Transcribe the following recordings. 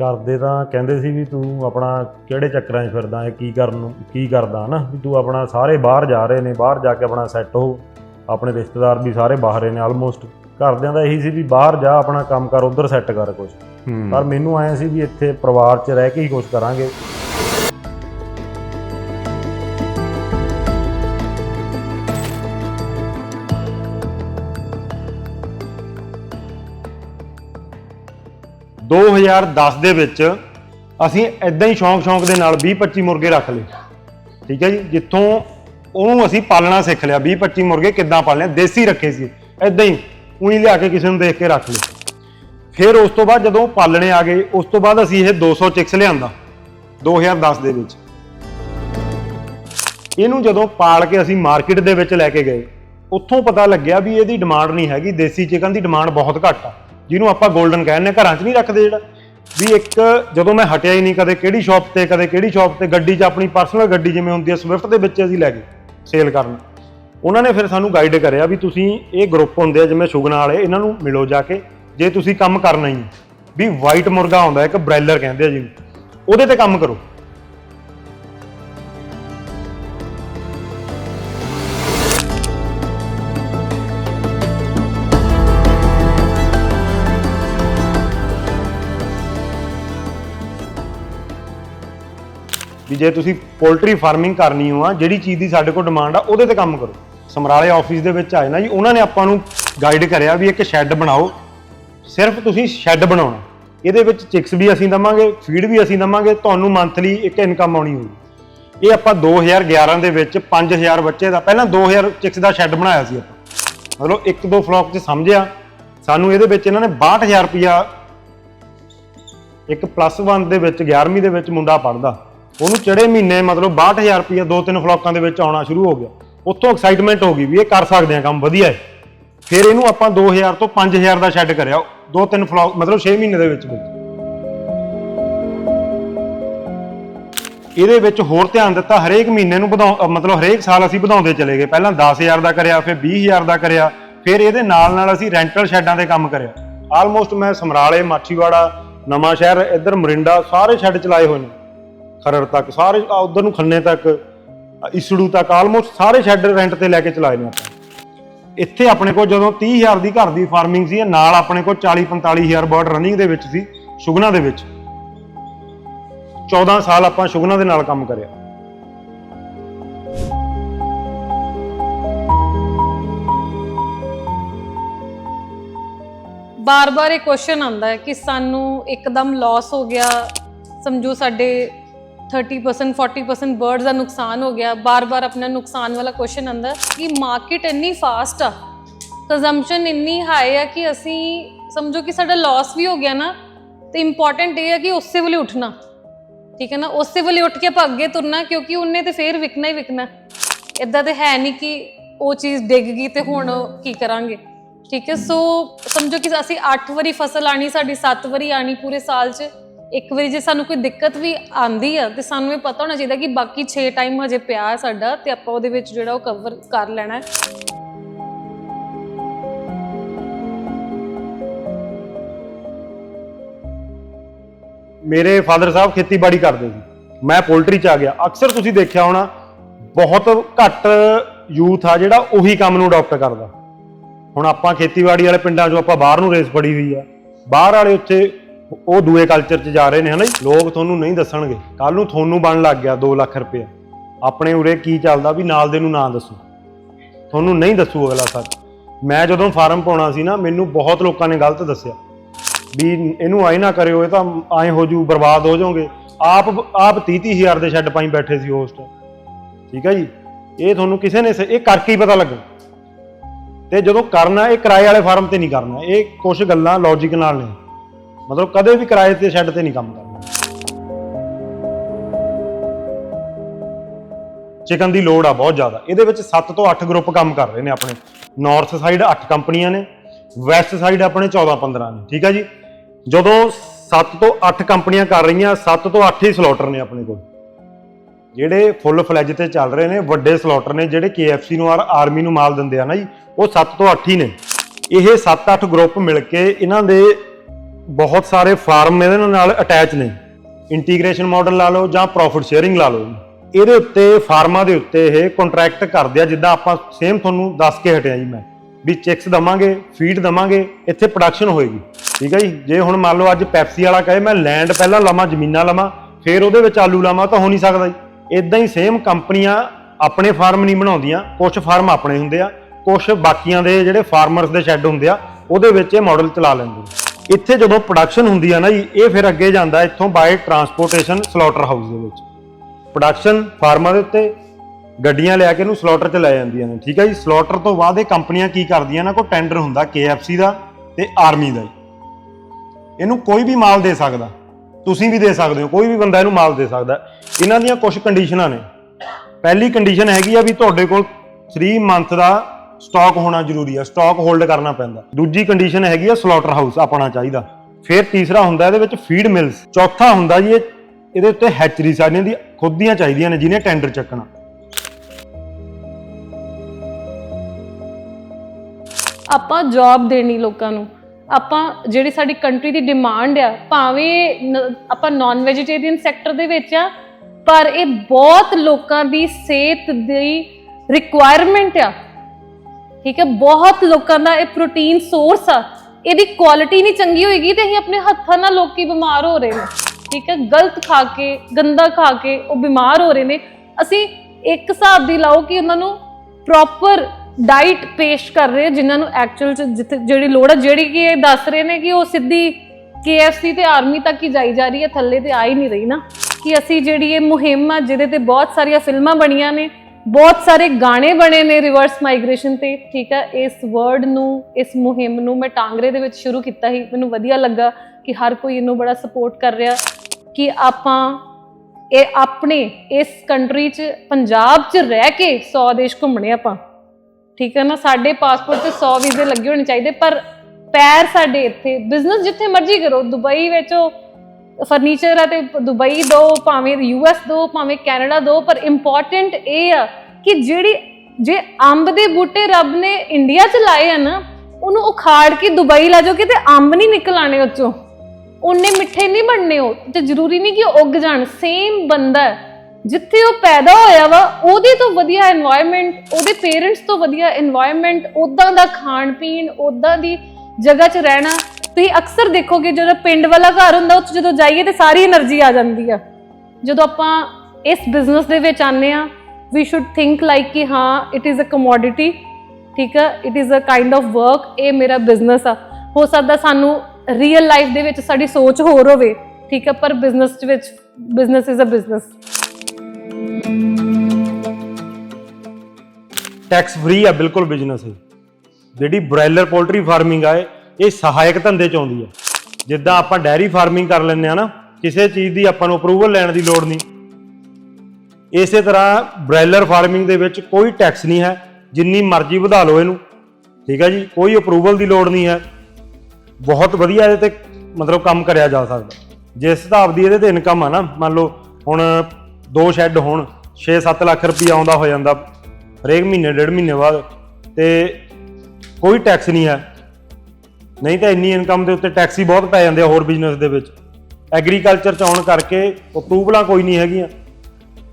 ਕਰਦੇ ਤਾਂ ਕਹਿੰਦੇ ਸੀ ਵੀ ਤੂੰ ਆਪਣਾ ਕਿਹੜੇ ਚੱਕਰਾਂ 'ਚ ਫਿਰਦਾ ਹੈ ਕੀ ਕਰਨ ਨੂੰ ਕੀ ਕਰਦਾ ਹਨਾ ਵੀ ਤੂੰ ਆਪਣਾ ਸਾਰੇ ਬਾਹਰ ਜਾ ਰਹੇ ਨੇ ਬਾਹਰ ਜਾ ਕੇ ਆਪਣਾ ਸੈੱਟ ਹੋ। ਆਪਣੇ ਰਿਸ਼ਤੇਦਾਰ ਵੀ ਸਾਰੇ ਬਾਹਰੇ ਨੇ ਆਲਮੋਸਟ ਘਰਦਿਆਂ ਦਾ ਇਹੀ ਸੀ ਵੀ ਬਾਹਰ ਜਾ ਆਪਣਾ ਕੰਮ ਕਰ ਉਧਰ ਸੈੱਟ ਕਰ ਕੁਝ ਪਰ ਮੈਨੂੰ ਆਇਆ ਸੀ ਵੀ ਇੱਥੇ ਪਰਿਵਾਰ 'ਚ ਰਹਿ ਕੇ ਹੀ ਕੁਝ ਕਰਾਂਗੇ। 2010 ਦੇ ਵਿੱਚ ਅਸੀਂ ਇਦਾਂ ਹੀ ਸ਼ੌਂਕ-ਸ਼ੌਂਕ ਦੇ ਨਾਲ 20-25 ਮੁਰਗੇ ਰੱਖ ਲਏ। ਠੀਕ ਹੈ ਜੀ? ਜਿੱਥੋਂ ਉਹਨੂੰ ਅਸੀਂ ਪਾਲਣਾ ਸਿੱਖ ਲਿਆ। 20-25 ਮੁਰਗੇ ਕਿੱਦਾਂ ਪਾਲਣੇ ਦੇਸੀ ਰੱਖੇ ਸੀ। ਇਦਾਂ ਹੀ ਉਹੀ ਲਿਆ ਕੇ ਕਿਸੇ ਨੂੰ ਦੇਖ ਕੇ ਰੱਖ ਲਏ। ਫਿਰ ਉਸ ਤੋਂ ਬਾਅਦ ਜਦੋਂ ਪਾਲਣੇ ਆ ਗਏ, ਉਸ ਤੋਂ ਬਾਅਦ ਅਸੀਂ ਇਹ 200 ਚਿਕਸ ਲਿਆਂਦਾ 2010 ਦੇ ਵਿੱਚ। ਇਹਨੂੰ ਜਦੋਂ ਪਾਲ ਕੇ ਅਸੀਂ ਮਾਰਕੀਟ ਦੇ ਵਿੱਚ ਲੈ ਕੇ ਗਏ, ਉੱਥੋਂ ਪਤਾ ਲੱਗਿਆ ਵੀ ਇਹਦੀ ਡਿਮਾਂਡ ਨਹੀਂ ਹੈਗੀ। ਦੇਸੀ ਚਿਕਨ ਦੀ ਡਿਮਾਂਡ ਬਹੁਤ ਘੱਟ ਆ। ਜਿਹਨੂੰ ਆਪਾਂ 골ਡਨ ਕਹਿੰਦੇ ਘਰਾਂ 'ਚ ਨਹੀਂ ਰੱਖਦੇ ਜਿਹੜਾ। ਵੀ ਇੱਕ ਜਦੋਂ ਮੈਂ ਹਟਿਆ ਹੀ ਨਹੀਂ ਕਦੇ, ਕਿਹੜੀ ਸ਼ਾਪ ਤੇ, ਕਦੇ ਕਿਹੜੀ ਸ਼ਾਪ ਤੇ, ਗੱਡੀ 'ਚ ਆਪਣੀ ਪਰਸਨਲ ਗੱਡੀ ਜਿਵੇਂ ਹੁੰਦੀ ਹੈ ਸਵਿਫਟ ਦੇ ਵਿੱਚ ਅਸੀਂ ਲੈ ਗਏ ਸੇਲ ਕਰਨ। ਉਹਨਾਂ ਨੇ ਫਿਰ ਸਾਨੂੰ ਗਾਈਡ ਕਰਿਆ ਵੀ ਤੁਸੀਂ ਇਹ ਗਰੁੱਪ ਹੁੰਦੇ ਆ, ਜਿਵੇਂ ਸ਼ੁਗਨਾ ਵਾਲੇ, ਇਹਨਾਂ ਨੂੰ ਮਿਲੋ ਜਾ ਕੇ, ਜੇ ਤੁਸੀਂ ਕੰਮ ਕਰਨਾ ਹੀ ਵੀ ਵਾਈਟ ਮੁਰਗਾ ਹੁੰਦਾ ਇੱਕ ਬ੍ਰਾਇਲਰ ਕਹਿੰਦੇ ਆ ਜਿਹਨੂੰ, ਉਹਦੇ ਤੇ ਕੰਮ ਕਰੋ। ਜੇ ਤੁਸੀਂ ਪੋਲਟਰੀ ਫਾਰਮਿੰਗ ਕਰਨੀ ਹੋ ਆ, ਜਿਹੜੀ ਚੀਜ਼ ਦੀ ਸਾਡੇ ਕੋਲ ਡਿਮਾਂਡ ਆ, ਉਹਦੇ ਤੇ ਕੰਮ ਕਰੋ। ਸਮਰਾਲੇ ਆਫਿਸ ਦੇ ਵਿੱਚ ਆਏ ਨਾ ਜੀ, ਉਹਨਾਂ ਨੇ ਆਪਾਂ ਨੂੰ ਗਾਈਡ ਕਰਿਆ ਵੀ ਇੱਕ ਸ਼ੈੱਡ ਬਣਾਓ। ਸਿਰਫ ਤੁਸੀਂ ਸ਼ੈੱਡ ਬਣਾਉਣਾ। ਇਹਦੇ ਵਿੱਚ ਚਿਕਸ ਵੀ ਅਸੀਂ ਦਵਾਂਗੇ ਫੀਡ ਵੀ ਅਸੀਂ ਦਵਾਂਗੇ, ਤੁਹਾਨੂੰ ਮੰਥਲੀ ਇੱਕ ਇਨਕਮ ਆਉਣੀ ਹੋਊਗੀ ਇਹ ਆਪਾਂ 2011 ਦੇ ਵਿੱਚ 5000 ਬੱਚੇ ਦਾ, ਪਹਿਲਾਂ 2000 ਚਿਕਸ ਦਾ ਸ਼ੈੱਡ ਬਣਾਇਆ ਸੀ ਆਪਾਂ। ਮਤਲਬ ਇੱਕ ਦੋ ਫਲੋਕ 'ਚ ਸਮਝਿਆ। ਸਾਨੂੰ ਇਹਦੇ ਵਿੱਚ ਇਹਨਾਂ ਨੇ 62000 ਰੁਪਿਆ ਇੱਕ ਪਲੱਸ 1 ਦੇ ਵਿੱਚ 11ਵੀਂ ਦੇ ਵਿੱਚ ਮੁੰਡਾ ਪੜਦਾ ਉਹਨੂੰ ਚੜੇ ਮਹੀਨੇ, ਮਤਲਬ 62000 ਰੁਪਇਆ ਦੋ ਤਿੰਨ ਫਲੋਕਾਂ ਦੇ ਵਿੱਚ ਆਉਣਾ ਸ਼ੁਰੂ ਹੋ ਗਿਆ। ਉੱਥੋਂ ਐਕਸਾਈਟਮੈਂਟ ਹੋ ਗਈ ਵੀ ਇਹ ਕਰ ਸਕਦੇ ਆ ਕੰਮ, ਵਧੀਆ ਹੈ। ਫਿਰ ਇਹਨੂੰ ਆਪਾਂ 2000 ਤੋਂ 5000 ਦਾ ਸ਼ੈੱਡ ਕਰਿਆ, ਦੋ ਤਿੰਨ ਫਲੋਕ, ਮਤਲਬ 6 ਮਹੀਨੇ ਦੇ ਵਿੱਚ ਵਿੱਚ। ਇਹਦੇ ਵਿੱਚ ਹੋਰ ਧਿਆਨ ਦਿੱਤਾ, ਹਰੇਕ ਮਹੀਨੇ ਨੂੰ ਵਧਾਉ ਮਤਲਬ ਹਰੇਕ ਸਾਲ ਅਸੀਂ ਵਧਾਉਂਦੇ ਚਲੇ ਗਏ। ਪਹਿਲਾਂ 10000 ਦਾ ਕਰਿਆ, ਫਿਰ 20000 ਦਾ ਕਰਿਆ, ਫਿਰ ਇਹਦੇ ਨਾਲ ਨਾਲ ਅਸੀਂ ਰੈਂਟਲ ਸ਼ੈੱਡਾਂ ਤੇ ਕੰਮ ਕਰਿਆ। ਆਲਮੋਸਟ ਮੈਂ ਸਮਰਾਲੇ, ਮਾਛੀਵਾੜਾ ਨਵਾਂ ਸ਼ਹਿਰ ਇੱਧਰ ਮਰਿੰਡਾ, ਸਾਰੇ ਸ਼ੈੱਡ ਚਲਾਏ ਹੋਏ ਨੇ। ਖਰੜ ਤੱਕ ਸਾਰੇ ਉਧਰ ਨੂੰ ਖੰਨੇ ਤੱਕ ਅ, ਇਸੜੂ ਤੱਕ ਆਲਮੋਸਟ ਸਾਰੇ ਸ਼ੈੱਡ ਰੈਂਟ ਤੇ ਲੈ ਕੇ ਚਲਾਏ ਨੇ ਆਪਾਂ। ਇੱਥੇ ਆਪਣੇ ਕੋਲ ਜਦੋਂ 30000 ਦੀ ਘਰ ਦੀ ਫਾਰਮਿੰਗ ਸੀ ਨਾਲ ਆਪਣੇ ਕੋਲ 40 45000 ਬਰਡ ਰਨਿੰਗ ਦੇ ਵਿੱਚ ਸੀ ਸ਼ੁਗਨਾ ਦੇ ਵਿੱਚ। 14 ਸਾਲ ਆਪਾਂ ਸ਼ੁਗਨਾ ਦੇ ਨਾਲ ਕੰਮ ਕਰਿਆ। ਬਾਰ-ਬਾਰ ਇਹ ਕੁਐਸਚਨ ਆਉਂਦਾ ਹੈ ਕਿ ਸਾਨੂੰ ਇੱਕਦਮ ਲਾਸ ਹੋ ਗਿਆ। ਸਮਝੋ ਸਾਡੇ 30% 40% ਬਰਡਸ ਦਾ ਨੁਕਸਾਨ ਹੋ ਗਿਆ। ਬਾਰ-ਬਾਰ ਆਪਣਾ ਨੁਕਸਾਨ ਵਾਲਾ ਕੁਐਸਚਨ ਆਉਂਦਾ ਕਿ ਮਾਰਕੀਟ ਇੰਨੀ ਫਾਸਟ ਆ। ਕੰਜ਼ੰਪਸ਼ਨ ਇੰਨੀ ਹਾਈ ਆ ਕਿ ਅਸੀਂ ਸਮਝੋ ਕਿ ਸਾਡਾ ਲਾਸ ਵੀ ਹੋ ਗਿਆ ਨਾ, ਤੇ ਇੰਪੋਰਟੈਂਟ ਇਹ ਆ ਕਿ ਉਸੇ ਵੇਲੇ ਉੱਠਣਾ। ਠੀਕ ਹੈ ਨਾ? ਉਸੇ ਵੇਲੇ ਉੱਠ ਕੇ ਆਪਾਂ ਅੱਗੇ ਤੁਰਨਾ, ਕਿਉਂਕਿ ਉਹਨੇ ਤੇ ਫੇਰ ਵਿਕਣਾ ਹੀ ਵਿਕਣਾ। ਇਦਾਂ ਤੇ ਹੈ ਨਹੀਂ ਕਿ ਉਹ ਚੀਜ਼ ਡਿੱਗ ਗਈ ਤੇ ਹੁਣ ਕੀ ਕਰਾਂਗੇ। ਠੀਕ ਹੈ? ਸੋ ਸਮਝੋ ਕਿ ਅਸੀਂ 8 ਵਾਰੀ ਫਸਲ ਆਣੀ ਸਾਡੀ 7 ਵਾਰੀ ਆਣੀ ਪੂਰੇ ਸਾਲ 'ਚ। ਇੱਕ ਵਾਰੀ ਜੇ ਸਾਨੂੰ ਕੋਈ ਦਿੱਕਤ ਵੀ ਆਂਦੀ ਆ, ਤੇ ਸਾਨੂੰ ਇਹ ਪਤਾ ਹੋਣਾ ਚਾਹੀਦਾ ਕਿ ਬਾਕੀ 6 ਟਾਈਮ ਹਜੇ ਪਿਆ ਹੈ ਸਾਡਾ, ਤੇ ਆਪਾਂ ਉਹਦੇ ਵਿੱਚ ਜਿਹੜਾ ਉਹ ਕਵਰ ਕਰ ਲੈਣਾ ਹੈ। ਮੇਰੇ ਫਾਦਰ ਸਾਹਿਬ ਖੇਤੀਬਾੜੀ ਕਰਦੇ ਸੀ। ਮੈਂ ਪੋਲਟਰੀ ਚ ਆ ਗਿਆ। ਅਕਸਰ ਤੁਸੀਂ ਦੇਖਿਆ ਹੋਣਾ, ਬਹੁਤ ਘੱਟ ਯੂਥ ਆ ਜਿਹੜਾ ਉਹੀ ਕੰਮ ਨੂੰ ਅਡਾਪਟ ਕਰਦਾ। ਹੁਣ ਆਪਾਂ ਖੇਤੀਬਾੜੀ ਵਾਲੇ ਪਿੰਡਾਂ 'ਚੋਂ ਆਪਾਂ ਬਾਹਰ ਨੂੰ ਰੇਸ ਫੜੀ ਹੋਈ ਆ। ਬਾਹਰ ਵਾਲੇ ਉੱਥੇ ਉਹ ਦੂਏ ਕਲਚਰ 'ਚ ਜਾ ਰਹੇ ਨੇ ਹਨਾ ਜੀ। ਲੋਕ ਤੁਹਾਨੂੰ ਨਹੀਂ ਦੱਸਣਗੇ। ਕੱਲ ਨੂੰ ਤੁਹਾਨੂੰ ਬਣ ਲੱਗ ਗਿਆ 2 ਲੱਖ ਰੁਪਏ ਆਪਣੇ ਉਰੇ ਕੀ ਚੱਲਦਾ ਵੀ ਨਾਲ ਦੇ ਨੂੰ ਨਾ ਦੱਸੋ। ਤੁਹਾਨੂੰ ਨਹੀਂ ਦੱਸੂ ਅਗਲਾ ਸਰ ਮੈਂ ਜਦੋਂ ਫਾਰਮ ਪਾਉਣਾ ਸੀ ਨਾ, ਮੈਨੂੰ ਬਹੁਤ ਲੋਕਾਂ ਨੇ ਗਲਤ ਦੱਸਿਆ। ਵੀ ਇਹਨੂੰ ਆਏ ਨਾ ਕਰਿਓ, ਇਹ ਤਾਂ ਐਂ ਹੋ ਜੂ, ਬਰਬਾਦ ਹੋ ਜਾਓਗੇ। ਆਪ ਆਪ 30 ਹਜ਼ਾਰ ਦੇ ਛੱਡ ਪਾਈ ਬੈਠੇ ਸੀ ਹੋਸਟ ਠੀਕ ਹੈ ਜੀ? ਇਹ ਤੁਹਾਨੂੰ ਕਿਸੇ ਨੇ ਸ- ਇਹ ਕਰਕੇ ਹੀ ਪਤਾ ਲੱਗਣਾ। ਤੇ ਜਦੋਂ ਕਰਨਾ, ਇਹ ਕਿਰਾਏ ਵਾਲੇ ਫਾਰਮ ਤੇ ਨਹੀਂ ਕਰਨਾ। ਇਹ ਕੁਝ ਗੱਲਾਂ ਲੌਜੀਕ ਨਾਲ ਨੇ। ਮਤਲਬ ਕਦੇ ਵੀ ਕਿਰਾਏ ਤੇ ਸ਼ੈੱਡ ਤੇ ਨਹੀਂ ਕੰਮ ਕਰਨਾ। ਚਿਕਨ ਦੀ ਲੋੜ ਆ ਬਹੁਤ ਜ਼ਿਆਦਾ। ਇਹਦੇ ਵਿੱਚ 7 ਤੋਂ 8 ਗਰੁੱਪ ਕੰਮ ਕਰ ਰਹੇ ਨੇ ਆਪਣੇ। ਨਾਰਥ ਸਾਈਡ 8 ਕੰਪਨੀਆਂ ਨੇ ਵੈਸਟ ਸਾਈਡ ਆਪਣੇ 14 15 ਨੇ। ਠੀਕ ਹੈ ਜੀ? ਜਦੋਂ 7 ਤੋਂ 8 ਕੰਪਨੀਆਂ ਕਰ ਰਹੀਆਂ 7 ਤੋਂ 8 ਹੀ ਸਲੋਟਰ ਨੇ ਆਪਣੇ ਕੋਲ। ਜਿਹੜੇ ਫੁੱਲ ਫਲੈਜ ਤੇ ਚੱਲ ਰਹੇ ਨੇ, ਵੱਡੇ ਸਲੋਟਰ ਨੇ, ਜਿਹੜੇ KFC ਨੂੰ ਔਰ ਆਰਮੀ ਨੂੰ ਮਾਲ ਦਿੰਦੇ ਆ ਨਾ ਜੀ, ਉਹ 7 ਤੋਂ 8 ਹੀ ਨੇ। ਇਹ 7-8 ਗਰੁੱਪ ਮਿਲ ਕੇ ਇਹਨਾਂ ਦੇ ਬਹੁਤ ਸਾਰੇ ਫਾਰਮ ਇਹਦੇ ਨਾਲ ਅਟੈਚ ਨੇ। ਇੰਟੀਗ੍ਰੇਸ਼ਨ ਮਾਡਲ ਲਾ ਲਓ ਜਾਂ ਪ੍ਰੋਫਿਟ ਸ਼ੇਅਰਿੰਗ ਲਾ ਲਓ। ਇਹਦੇ ਉੱਤੇ, ਫਾਰਮਾਂ ਦੇ ਉੱਤੇ ਇਹ ਕੰਟਰੈਕਟ ਕਰਦੇ ਆ, ਜਿੱਦਾਂ ਆਪਾਂ ਸੇਮ ਤੁਹਾਨੂੰ ਦੱਸ ਕੇ ਹਟਿਆ ਜੀ ਮੈਂ। ਵੀ ਚੈਕਸ ਦਵਾਂਗੇ ਫੀਡ ਦਵਾਂਗੇ, ਇੱਥੇ ਪ੍ਰੋਡਕਸ਼ਨ ਹੋਏਗੀ। ਠੀਕ ਹੈ ਜੀ? ਜੇ ਹੁਣ ਮੰਨ ਲਓ ਅੱਜ ਪੈਪਸੀ ਵਾਲਾ ਕਹੇ, ਮੈਂ ਲੈਂਡ ਪਹਿਲਾਂ ਲਵਾਂ, ਜ਼ਮੀਨਾਂ ਲਵਾਂ, ਫਿਰ ਉਹਦੇ ਵਿੱਚ ਆਲੂ ਲਾਵਾਂ, ਤਾਂ ਹੋ ਨਹੀਂ ਸਕਦਾ ਜੀ। ਇਦਾਂ ਹੀ ਸੇਮ ਕੰਪਨੀਆਂ ਆਪਣੇ ਫਾਰਮ ਨਹੀਂ ਬਣਾਉਂਦੀਆਂ ਕੁਝ ਫਾਰਮ ਆਪਣੇ ਹੁੰਦੇ ਆ ਕੁਝ ਬਾਕੀਆਂ ਦੇ ਜਿਹੜੇ ਫਾਰਮਰਸ ਦੇ ਸ਼ੈੱਡ ਹੁੰਦੇ ਆ, ਉਹਦੇ ਵਿੱਚ ਇਹ ਮਾਡਲ ਚਲਾ ਲੈਂਦੇ ਇੱਥੇ ਜਦੋਂ ਪ੍ਰੋਡਕਸ਼ਨ ਹੁੰਦੀ ਆ ਨਾ ਜੀ, ਇਹ ਫਿਰ ਅੱਗੇ ਜਾਂਦਾ ਇੱਥੋਂ ਬਾਏ ਟਰਾਂਸਪੋਰਟੇਸ਼ਨ ਸਲੌਟਰ ਹਾਊਸ ਦੇ ਵਿੱਚ। ਪ੍ਰੋਡਕਸ਼ਨ ਫਾਰਮਾਂ ਦੇ ਉੱਤੇ ਗੱਡੀਆਂ ਲਿਆ ਕੇ ਇਹਨੂੰ ਸਲੌਟਰ 'ਚ ਲੈ ਜਾਂਦੀਆਂ ਨੇ। ਠੀਕ ਆ ਜੀ? ਸਲੌਟਰ ਤੋਂ ਬਾਅਦ ਇਹ ਕੰਪਨੀਆਂ ਕੀ ਕਰਦੀਆਂ ਨਾ? ਕੋਈ ਟੈਂਡਰ ਹੁੰਦਾ KFC ਦਾ ਤੇ ਆਰਮੀ ਦਾ ਇਹਨੂੰ ਕੋਈ ਵੀ ਮਾਲ ਦੇ ਸਕਦਾ। ਤੁਸੀਂ ਵੀ ਦੇ ਸਕਦੇ ਹੋ, ਕੋਈ ਵੀ ਬੰਦਾ ਇਹਨੂੰ ਮਾਲ ਦੇ ਸਕਦਾ। ਇਹਨਾਂ ਦੀਆਂ ਕੁਝ ਕੰਡੀਸ਼ਨਾਂ ਨੇ। ਪਹਿਲੀ ਕੰਡੀਸ਼ਨ ਹੈਗੀ ਆ ਵੀ ਤੁਹਾਡੇ ਕੋਲ 3 ਮੰਥ ਦਾ ਸਟਾਕ ਹੋਣਾ ਜ਼ਰੂਰੀ ਆ, ਸਟਾਕ ਹੋਲਡ ਕਰਨਾ ਪੈਂਦਾ। ਦੂਜੀ ਕੰਡੀਸ਼ਨ ਹੈਗੀ ਆ ਸਲੌਟਰ ਹਾਊਸ ਆਪਣਾ ਚਾਹੀਦਾ। ਫਿਰ ਤੀਸਰਾ ਹੁੰਦਾ ਇਹਦੇ ਵਿੱਚ ਫੀਡ ਮਿਲਸ ਚੌਥਾ ਹੁੰਦਾ ਜੀ ਇਹ, ਇਹਦੇ ਉੱਤੇ ਹੈਚਰੀ ਸਾਡੀਆਂ ਦੀ ਖੁਦ ਦੀਆਂ ਚਾਹੀਦੀਆਂ ਨੇ ਜਿਹਨੇ ਟੈਂਡਰ ਚੱਕਣਾ। ਆਪਾਂ ਜੌਬ ਦੇਣੀ ਲੋਕਾਂ ਨੂੰ। ਆਪਾਂ ਜਿਹੜੀ ਸਾਡੀ ਕੰਟਰੀ ਦੀ ਡਿਮਾਂਡ ਆ, ਭਾਵੇਂ ਨ- ਆਪਾਂ ਨਾਨ ਵੈਜੀਟੇਰੀਅਨ ਸੈਕਟਰ ਦੇ ਵਿੱਚ ਆ, ਪਰ ਇਹ ਬਹੁਤ ਲੋਕਾਂ ਦੀ ਸਿਹਤ ਦੀ ਰਿਕੁਆਇਰਮੈਂਟ ਆ। ਠੀਕ ਹੈ ਬਹੁਤ ਲੋਕਾਂ ਦਾ ਇਹ ਪ੍ਰੋਟੀਨ ਸੋਰਸ ਆ। ਇਹਦੀ ਕੁਆਲਿਟੀ ਨਹੀਂ ਚੰਗੀ ਹੋਏਗੀ ਤੇ ਅਸੀਂ ਆਪਣੇ ਹੱਥਾਂ ਨਾਲ ਲੋਕੀ ਬਿਮਾਰ ਹੋ ਰਹੇ ਨੇ। ਠੀਕ ਹੈ ਗਲਤ ਖਾ ਕੇ ਗੰਦਾ ਖਾ ਕੇ ਉਹ ਬਿਮਾਰ ਹੋ ਰਹੇ ਨੇ। ਅਸੀਂ ਇੱਕ ਹਿਸਾਬ ਦੀ ਲਾਓ ਕਿ ਉਹਨਾਂ ਨੂੰ ਪ੍ਰੋਪਰ ਡਾਈਟ ਪੇਸ਼ ਕਰ ਰਹੇ ਆ, ਜਿਨ੍ਹਾਂ ਨੂੰ ਐਕਚੁਅਲ ਚ ਜਿੱਥੇ ਜਿਹੜੀ ਲੋੜ ਹੈ ਜਿਹੜੀ ਕਿ ਇਹ ਦੱਸ ਰਹੇ ਨੇ ਕਿ ਉਹ ਸਿੱਧੀ KFC ਤੇ ਆਰਮੀ ਤੱਕ ਹੀ ਜਾਈ ਜਾ ਰਹੀ ਹੈ ਥੱਲੇ ਤੇ ਆ ਹੀ ਨਹੀਂ ਰਹੀ ਨਾ। ਕਿ ਅਸੀਂ ਜਿਹੜੀ ਇਹ ਮੁਹਿੰਮ ਆ ਜਿਹਦੇ ਤੇ ਬਹੁਤ ਸਾਰੀਆਂ ਫਿਲਮਾਂ ਬਣੀਆਂ ਨੇ ਬਹੁਤ ਸਾਰੇ ਗਾਣੇ ਬਣੇ ਨੇ ਰਿਵਰਸ ਮਾਈਗ੍ਰੇਸ਼ਨ ਤੇ, ਠੀਕ ਹੈ ਇਸ ਵਰਡ ਨੂੰ, ਇਸ ਮੁਹਿੰਮ ਨੂੰ ਮੈਂ ਟਾਂਗਰੇ ਦੇ ਵਿੱਚ ਸ਼ੁਰੂ ਕੀਤਾ ਸੀ। ਮੈਨੂੰ ਵਧੀਆ ਲੱਗਾ ਕਿ ਹਰ ਕੋਈ ਇਹਨੂੰ ਬੜਾ ਸਪੋਰਟ ਕਰ ਰਿਹਾ। ਕਿ ਆਪਾਂ ਇਹ ਆਪਣੇ, ਇਸ ਕੰਟਰੀ 'ਚ, ਪੰਜਾਬ 'ਚ ਰਹਿ ਕੇ 100 ਦੇਸ਼ ਘੁੰਮਣੇ ਆਪਾਂ। ਠੀਕ ਹੈ ਨਾ? ਸਾਡੇ ਪਾਸਪੋਰਟ ਤੇ 100 ਵੀਜ਼ੇ ਲੱਗੇ ਹੋਣੇ ਚਾਹੀਦੇ, ਪਰ ਪੈਰ ਸਾਡੇ ਇੱਥੇ ਬਿਜ਼ਨਸ ਜਿੱਥੇ ਮਰਜ਼ੀ ਕਰੋ, ਦੁਬਈ ਵਿੱਚ ਫਰਨੀਚਰ ਆ ਤੇ ਦੁਬਈ ਦੋ, ਭਾਵੇਂ ਯੂਐਸ ਦੋ, ਭਾਵੇਂ ਕੈਨੇਡਾ ਦੋ, ਪਰ ਇੰਪੋਰਟੈਂਟ ਇਹ ਆ ਕਿ ਜਿਹੜੀ ਜੇ ਅੰਬ ਦੇ ਬੂਟੇ ਰੱਬ ਨੇ ਇੰਡੀਆ ਚ ਲਾਏ ਆ ਨਾ, ਉਹਨੂੰ ਉਖਾੜ ਕੇ ਦੁਬਈ ਲਾ ਜੋ ਕਿਤੇ ਅੰਬ ਨਹੀਂ ਨਿਕਲ ਆਣੇ ਉੱਚੋਂ। ਉਹਨੇ ਮਿੱਠੇ ਨਹੀਂ ਬਣਨੇ ਉਹ, ਤੇ ਜ਼ਰੂਰੀ ਨਹੀਂ ਕਿ ਉਹ ਉੱਗ ਜਾਣ। ਸੇਮ ਬੰਦਾ ਜਿੱਥੇ ਉਹ ਪੈਦਾ ਹੋਇਆ ਵਾ, ਉਹਦੇ ਤੋਂ ਵਧੀਆ এনवायरमेंट ਉਹਦੇ ਪੇਰੈਂਟਸ ਤੋਂ ਵਧੀਆ এনवायरमेंट ਉਦਾਂ ਦਾ ਖਾਣ ਪੀਣ ਉਦਾਂ ਦੀ ਜਗ੍ਹਾ 'ਚ ਰਹਿਣਾ, ਤੁਸੀਂ ਅਕਸਰ ਦੇਖੋਗੇ ਜਦੋਂ ਪਿੰਡ ਵਾਲਾ ਘਰ ਹੁੰਦਾ ਉੱਥੇ ਜਦੋਂ ਜਾਈਏ ਤੇ ਸਾਰੀ એનર્ਜੀ ਆ ਜਾਂਦੀ ਆ। ਜਦੋਂ ਆਪਾਂ ਇਸ ਬਿਜ਼ਨਸ ਦੇ ਵਿੱਚ ਆਨੇ ਆ ਵੀ ਸ਼ੁੱਡ ਥਿੰਕ ਲਾਈਕ ਕਿ ਹਾਂ ਇਟ ਇਜ਼ ਅ ਕਮੋਡਿਟੀ ਠੀਕ ਆ? It is a kind of work ਇਹ ਮੇਰਾ ਬਿਜ਼ਨਸ ਆ। ਹੋ ਸਕਦਾ ਸਾਨੂੰ ਰੀਅਲ ਲਾਈਫ ਦੇ ਵਿੱਚ ਸਾਡੀ ਸੋਚ ਹੋਰ ਹੋਵੇ, ਠੀਕ ਆ? ਪਰ ਬਿਜ਼ਨਸ ਦੇ ਵਿੱਚ business is a business tax free ਆ, ਬਿਲਕੁਲ ਬਿਜ਼ਨਸ ਹੈ ਜਿਹੜੀ ਬ੍ਰਾਇਲਰ ਪੋਲਟਰੀ ਫਾਰਮਿੰਗ ਆ, ਇਹ ਸਹਾਇਕ ਧੰਦੇ ਚ ਆਉਂਦੀ ਆ। ਜਿੱਦਾਂ ਆਪਾਂ ਡੈਰੀ ਫਾਰਮਿੰਗ ਕਰ ਲੈਂਦੇ ਆ ਨਾ, ਕਿਸੇ ਚੀਜ਼ ਦੀ ਆਪਾਂ ਨੂੰ ਅਪਰੂਵਲ ਲੈਣ ਦੀ ਲੋੜ ਨਹੀਂ। ਇਸੇ ਤਰ੍ਹਾਂ ਬ੍ਰਾਇਲਰ ਫਾਰਮਿੰਗ ਦੇ ਵਿੱਚ ਕੋਈ ਟੈਕਸ ਨਹੀਂ ਹੈ, ਜਿੰਨੀ ਮਰਜ਼ੀ ਵਧਾ ਲਓ ਇਹਨੂੰ, ਠੀਕ ਹੈ ਜੀ? ਕੋਈ ਅਪਰੂਵਲ ਦੀ ਲੋੜ ਨਹੀਂ ਹੈ। ਬਹੁਤ ਵਧੀਆ ਇਹਦੇ ਤੇ ਮਤਲਬ ਕੰਮ ਕਰਿਆ ਜਾ ਸਕਦਾ। ਜਿਸ ਹਿਸਾਬ ਦੀ ਇਹਦੇ ਤੇ ਇਨਕਮ ਆ ਨਾ, ਮੰਨ ਲਓ ਹੁਣ ਦੋ ਸ਼ੈੱਡ ਹੋਣ 6-7 ਲੱਖ ਰੁਪਈਆ ਆਉਂਦਾ ਹੋ ਜਾਂਦਾ, ਹਰੇਕ ਮਹੀਨੇ, ਡੇਢ ਮਹੀਨੇ ਬਾਅਦ, ਤੇ ਕੋਈ ਟੈਕਸ ਨਹੀਂ ਹੈ। ਨਹੀਂ ਤਾਂ ਇੰਨੀ ਇਨਕਮ ਦੇ ਉੱਤੇ ਟੈਕਸ ਹੀ ਬਹੁਤ ਪੈ ਜਾਂਦੇ ਆ ਹੋਰ ਬਿਜ਼ਨਸ ਦੇ ਵਿੱਚ। ਐਗਰੀਕਲਚਰ ਚ ਆਉਣ ਕਰਕੇ ਅਪਰੂਵਲਾਂ ਕੋਈ ਨਹੀਂ ਹੈਗੀਆਂ।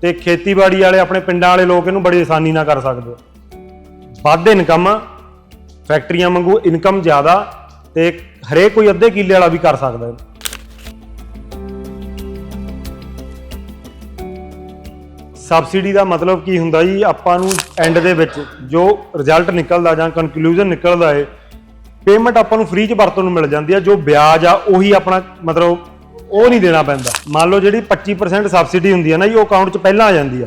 ਤੇ ਖੇਤੀਬਾੜੀ ਵਾਲੇ ਆਪਣੇ ਪਿੰਡਾਂ ਵਾਲੇ ਲੋਕ ਇਹਨੂੰ ਬੜੀ ਆਸਾਨੀ ਨਾਲ ਕਰ ਸਕਦੇ ਵੱਧ ਇਨਕਮ ਫੈਕਟਰੀਆਂ ਵਾਂਗੂ ਇਨਕਮ ਜ਼ਿਆਦਾ, ਤੇ ਹਰੇਕ ਕੋਈ ਅੱਧੇ ਕਿੱਲੇ ਵਾਲਾ ਵੀ ਕਰ ਸਕਦਾ। ਹੈ ਸਬਸਿਡੀ ਦਾ ਮਤਲਬ ਕੀ ਹੁੰਦਾ ਜੀ? ਆਪਾਂ ਨੂੰ ਐਂਡ ਦੇ ਵਿੱਚ ਜੋ ਰਿਜ਼ਲਟ ਨਿਕਲਦਾ ਜਾਂ ਕਨਕਲੂਜਨ ਨਿਕਲਦਾ ਹੈ ਪੇਮੈਂਟ ਆਪਾਂ ਨੂੰ ਫ੍ਰੀ ਚ ਵਰਤੋਂ ਨੂੰ ਮਿਲ ਜਾਂਦੀ ਆ, ਜੋ ਵਿਆਜ ਆ, ਉਹੀ ਆਪਣਾ ਮਤਲਬ ਉਹ ਨਹੀਂ ਦੇਣਾ ਪੈਂਦਾ। ਮੰਨ ਲਓ ਜਿਹੜੀ 25% ਸਬਸਿਡੀ ਹੁੰਦੀ ਆ ਨਾ ਜੀ, ਉਹ ਅਕਾਊਂਟ 'ਚ ਪਹਿਲਾਂ ਆ ਜਾਂਦੀ ਆ।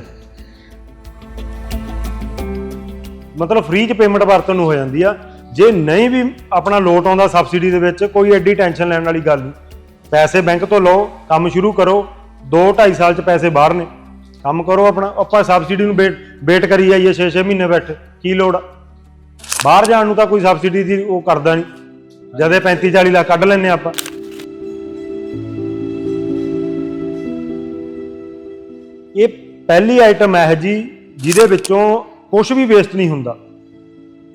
ਮਤਲਬ ਫ੍ਰੀ ਚ ਪੇਮੈਂਟ ਵਰਤੋਂ ਨੂੰ ਹੋ ਜਾਂਦੀ ਆ। ਜੇ ਨਹੀਂ ਵੀ ਆਪਣਾ ਲੋਟ ਆਉਂਦਾ ਸਬਸਿਡੀ ਦੇ ਵਿੱਚ, ਕੋਈ ਐਡੀ ਟੈਨਸ਼ਨ ਲੈਣ ਵਾਲੀ ਗੱਲ ਨਹੀਂ। ਪੈਸੇ ਬੈਂਕ ਤੋਂ ਲਓ, ਕੰਮ ਸ਼ੁਰੂ ਕਰੋ 2 2.5 ਸਾਲ ਚ ਪੈਸੇ ਬਾਹਰ ਨੇ। ਕੰਮ ਕਰੋ ਆਪਣਾ, ਆਪਾਂ ਸਬਸਿਡੀ ਨੂੰ ਵੇਟ ਵੇਟ ਕਰੀ ਜਾਈਏ 6-6 ਮਹੀਨੇ ਬੈਠੇ, ਕੀ ਲੋੜ ਆ? ਬਾਹਰ ਜਾਣ ਨੂੰ ਤਾਂ ਕੋਈ ਸਬਸਿਡੀ ਦੀ ਉਹ ਕਰਦਾ ਨਹੀਂ। ਜਦੇ 35-40 ਲੱਖ ਕੱਢ ਲੈਨੇ ਆਪਾਂ। ਇਹ ਪਹਿਲੀ ਆਈਟਮ ਹੈ ਜੀ, ਜਿਹਦੇ ਵਿੱਚੋਂ ਕੁਝ ਵੀ ਵੇਸਟ ਨਹੀਂ ਹੁੰਦਾ।